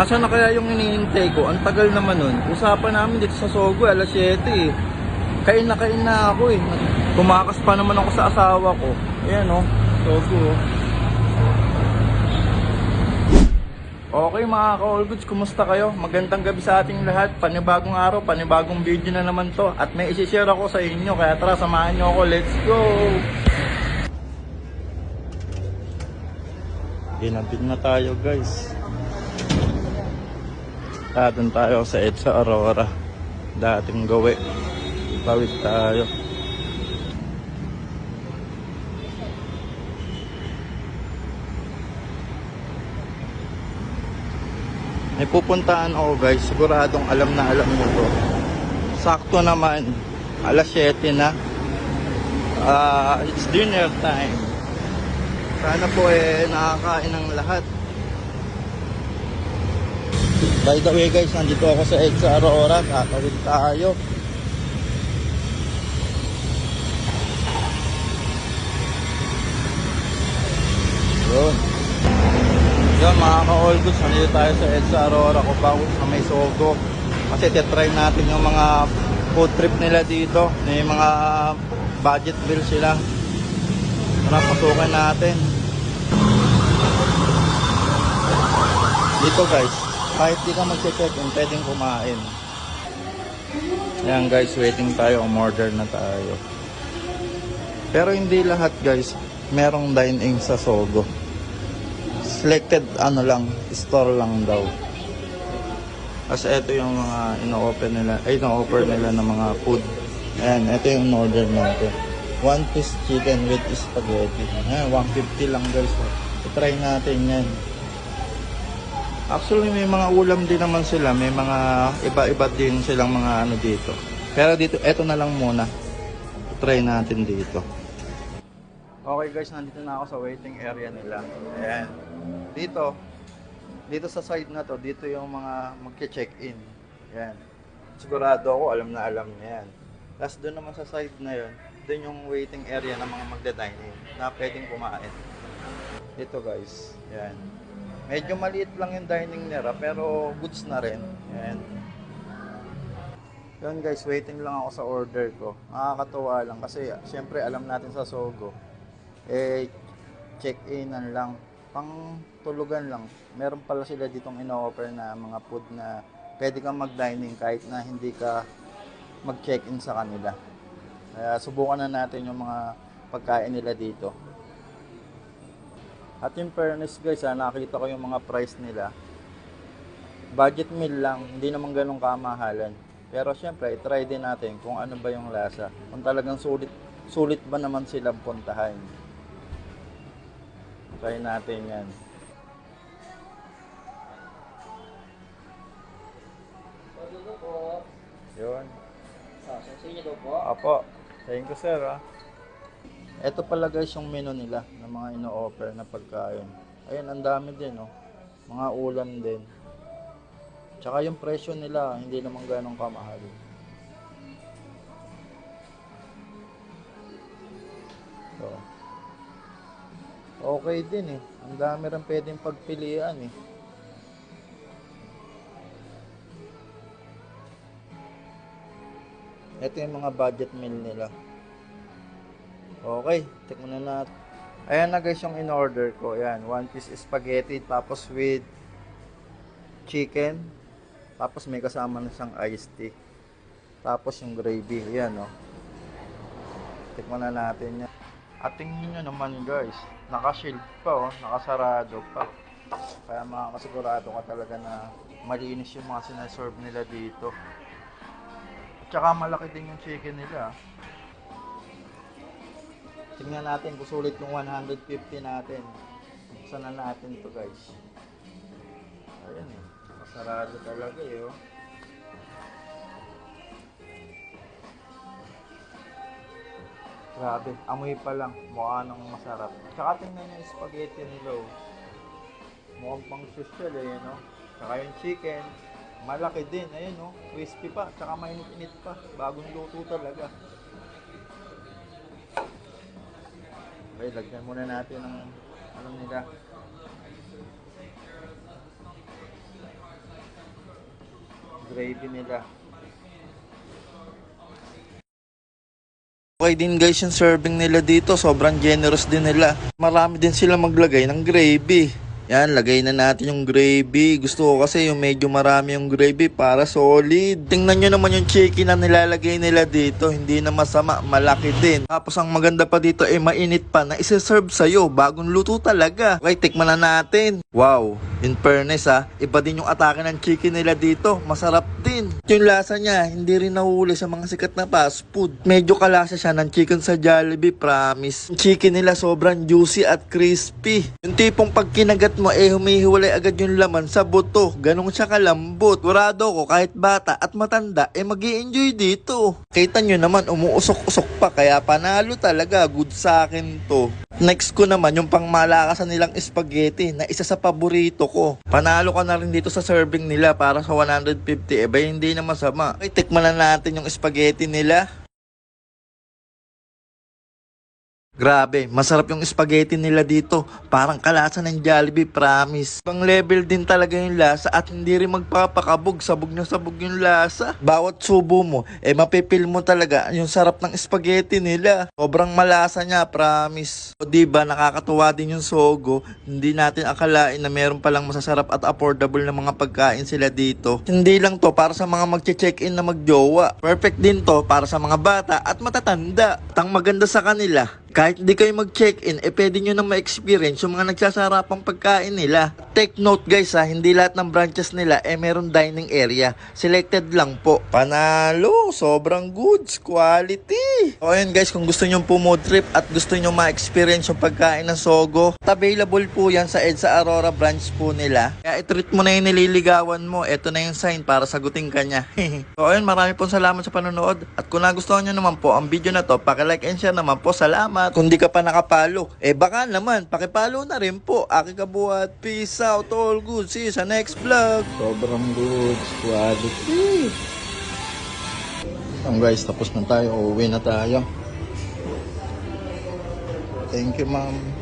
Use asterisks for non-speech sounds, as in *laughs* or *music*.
Nasaan na kaya yung hinihintay ko? Ang tagal naman nun. Usapan namin dito sa Sogo, alas 7 eh. Kain na kain na ako eh. Tumakas pa naman ako sa asawa ko. Ayan oh, Sogo oh. Okay mga ka-all goods, kumusta kayo? Magandang gabi sa ating lahat. Panibagong araw, panibagong video na naman to. At may isi-share ako sa inyo, kaya tara samahan nyo ako. Let's go! Ginabit na tayo guys. Tadon tayo sa EDSA Aurora. Dating gawi. Tawid tayo. May pupuntahan ako guys. Siguradong alam na alam nyo to. Sakto naman. Alas 7 na. Ah, it's dinner time. Sana po eh nakakain ng lahat. By the way guys, nandito ako sa EDSA Aurora. Kakawid tayo. Yun. Yun mga ka-all nandito tayo sa EDSA Aurora Cubao sa may Sogo. Kasi titry natin yung mga food trip nila dito. May mga budget bill sila. Tara, pasukan natin. Dito guys, kahit di ka mag-check-in, pwedeng kumain. Ayan guys, waiting tayo, umorder na tayo. Pero hindi lahat guys, merong dine-in sa Sogo. Selected ano lang, store lang daw. Kasi ito yung mga ino-open nila, ay ino-offer nila ng mga food. Ayan, ito yung order natin. One piece chicken with spaghetti. Ayan, 150 lang guys. I-try natin yan. Actually, may mga ulam din naman sila. May mga iba-iba din silang mga ano dito. Pero dito, eto na lang muna. Try natin dito. Okay guys, nandito na ako sa waiting area nila. Ayan. Dito, dito sa side na to, dito yung mga magche-check-in. Ayan. Sigurado ako, alam na alam niya yan. Tapos doon naman sa side na yon, doon yung waiting area ng mga magda-dining na pwedeng kumain. Dito guys, ayan. Medyo maliit lang yung dining nila pero goods na rin. Ayan. Yan guys, waiting lang ako sa order ko. Nakakatuwa lang kasi syempre alam natin sa Sogo, eh check-inan lang. Pang tulugan lang. Meron pala sila ditong ino-offer na mga food na pwede kang mag-dining kahit na hindi ka mag-check-in sa kanila. Kaya subukan na natin yung mga pagkain nila dito. At in fairness guys, ha, nakita ko yung mga price nila. Budget meal lang, hindi naman ganun kamahalan. Pero syempre, try din natin kung ano ba yung lasa. Kung talagang sulit, sulit ba naman silang puntahan. Try natin yan. Yun. Ah. Apo. Thank you sir ha. Ito pala guys yung menu nila ng mga ino-offer na pagkain. Ayun, ang dami din oh. Mga ulam din. Tsaka yung presyo nila, hindi naman ganong kamahal. So, okay din eh. Ang dami rin pwedeng pagpilian eh. Ito yung mga budget meal nila. Okay, tikman na natin. Ayan na guys yung in-order ko. Ayan, one piece spaghetti tapos with chicken. Tapos may kasama na siyang iced tea. Tapos yung gravy. Ayan o. Oh. Tikman na natin yan. At tingnan nyo naman guys. Naka-shield pa oh. Nakasarado pa. Kaya makakasigurado ka talaga na malinis yung mga sinaserve nila dito. At saka malaki din yung chicken nila. Tingnan natin kung sulit yung 150 natin. Buksan na natin to guys. Ayan eh. Masarado talaga eh oh. Grabe, amoy pa lang. Mukha nang masarap. Tsaka tingnan yung spaghetti nila oh. Mukhang pang social eh, no? Tsaka yung chicken. Malaki din, ayun no? Crispy pa, tsaka mainit-init pa. Bagong luto talaga. Okay, lagyan muna natin ng ano nila. Gravy nila. Okay din guys yung serving nila dito. Sobrang generous din nila. Marami din sila maglagay ng gravy. Yan, lagay na natin yung gravy. Gusto ko kasi yung medyo marami yung gravy para solid. Tingnan nyo naman yung chicken na nilalagay nila dito. Hindi na masama, malaki din. Tapos ang maganda pa dito eh mainit pa na isa-serve sa'yo. Bagong luto talaga. Okay, tikman na natin. Wow, in fairness ha, iba din yung atake ng chicken nila dito. Masarap din. Yung lasa niya, hindi rin nahuli sa mga sikat na fast food. Medyo kalasa siya ng chicken sa Jollibee, promise. Yung chicken nila sobrang juicy at crispy. Yung tipong pag kinagat mo, eh humihiwalay agad yung laman sa buto. Ganun siya kalambot. Kurado ko, kahit bata at matanda, eh mag enjoy dito. Kita nyo naman, umuusok-usok pa, kaya panalo talaga. Good sa akin to. Next ko naman yung pangmalakasan nilang spaghetti na isa sa paborito ko. Panalo ka na rin dito sa serving nila para sa 150. Eh ba hindi na masama. Okay, tikman na natin yung spaghetti nila. Grabe, masarap yung spaghetti nila dito. Parang kalasa ng Jollibee, promise. Pang level din talaga yung lasa at hindi rin magpapakabog. Sabog na sabog yung lasa. Bawat subo mo, eh mapipil mo talaga yung sarap ng spaghetti nila. Sobrang malasa niya, promise. O diba, nakakatuwa din yung sogo. Hindi natin akalain na meron palang masasarap at affordable na mga pagkain sila dito. Hindi lang to para sa mga magche-check-in na magjowa. Perfect din to para sa mga bata at matatanda. Tang maganda sa kanila, kahit hindi kayo mag-check-in, eh pwede nyo na ma-experience yung mga nagsasarapang pagkain nila. Take note guys ha, hindi lahat ng branches nila eh meron dining area. Selected lang po. Panalo, sobrang goods, quality. O ayun guys, kung gusto nyo po trip at gusto nyo ma-experience yung pagkain ng Sogo, available po yan sa EDSA Aurora branch po nila. Kaya itreat mo na yung nililigawan mo, eto na yung sign para sagutin ka niya. *laughs* so ayun, marami pong salamat sa panonood. At kung nagustuhan nyo naman po ang video na to, like and share naman po. Salamat. Kung di ka pa nakapalo, eh baka naman, pakipalo na rin po. Aki kabuhat. Peace out. All good. See you sa next vlog. Sobrang good. Quality. So guys, tapos na tayo. Uuwi na tayo. Thank you, ma'am.